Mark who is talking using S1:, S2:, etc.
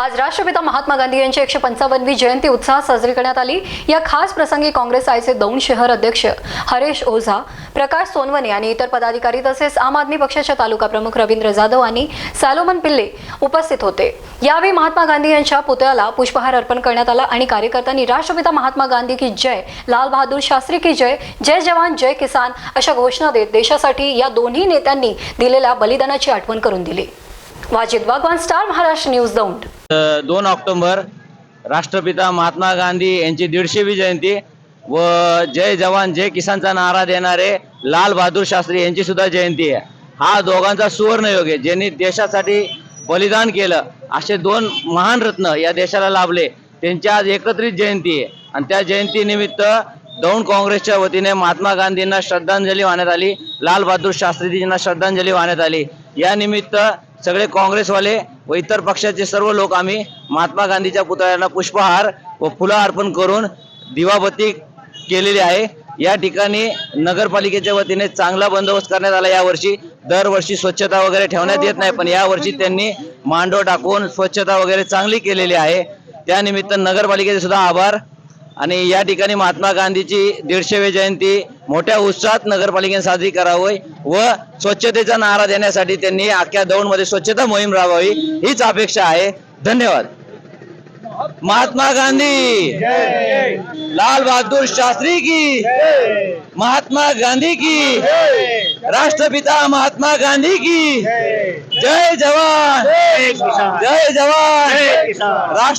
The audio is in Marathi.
S1: आज राष्ट्रपिता महात्मा गांधी यांची एकशे पंचावन्नवी जयंती उत्साहात साजरी करण्यात आली. या खास प्रसंगी काँग्रेस आयचे दौंड शहर अध्यक्ष हरेश ओझा प्रकाश सोनवणे आणि इतर पदाधिकारी तसेच आम आदमी पक्षाच्या तालुका प्रमुख रवींद्र जाधव आणि सॅलोमन पिल्ले उपस्थित होते. यावेळी महात्मा गांधी यांच्या पुतळ्याला पुष्पहार अर्पण करण्यात आला आणि कार्यकर्त्यांनी राष्ट्रपिता महात्मा गांधी की जय लाल बहादूर शास्त्री की जय जय जवान जय किसान अशा घोषणा देत देशासाठी या दोन्ही नेत्यांनी दिलेल्या बलिदानाची आठवण करून दिली. Wajid Wagwan Star Maharashtra News Daund.
S2: दोन ऑक्टोबर राष्ट्रपिता महात्मा गांधी यांची दीडशेवी जयंती व जय जवान जय किसानचा नारा देणारे लाल बहादूर शास्त्री यांची सुद्धा जयंती आहे. हा दोघांचा सुवर्ण योग आहे. ज्यांनी देशासाठी बलिदान केलं असे दोन महान रत्न या देशाला लाभले त्यांची आज एकत्रित जयंती आहे. आणि त्या जयंतीनिमित्त दौंड काँग्रेसच्या वतीने महात्मा गांधींना श्रद्धांजली वाहण्यात आली लाल बहादूर शास्त्रीजींना श्रद्धांजली वाहण्यात आली. या निमित्त सगळे काँग्रेसवाले व इतर पक्षाचे सर्व लोक आम्ही महात्मा गांधीच्या पुतळ्यांना पुष्पहार व फुलं अर्पण करून दिवाबत्ती केलेली आहे. या ठिकाणी नगरपालिकेच्या वतीने चांगला बंदोबस्त करण्यात आला. यावर्षी दरवर्षी स्वच्छता वगैरे ठेवण्यात येत नाही पण यावर्षी त्यांनी मांडव टाकून स्वच्छता वगैरे चांगली केलेली आहे. त्यानिमित्त नगरपालिकेचे सुद्धा आभार. आणि या ठिकाणी महात्मा गांधीची दीडशेवी जयंती मोठ्या उत्साहात नगरपालिकेने साजरी करावी व स्वच्छतेचा नारा देण्यासाठी त्यांनी अख्ख्या दौंडमध्ये स्वच्छता मोहीम राबवावी हीच अपेक्षा आहे. धन्यवाद. महात्मा गांधी. लाल बहादूर शास्त्री की. महात्मा गांधी की. राष्ट्रपिता महात्मा गांधी की. जय जवान. जय जवान. राष्ट्र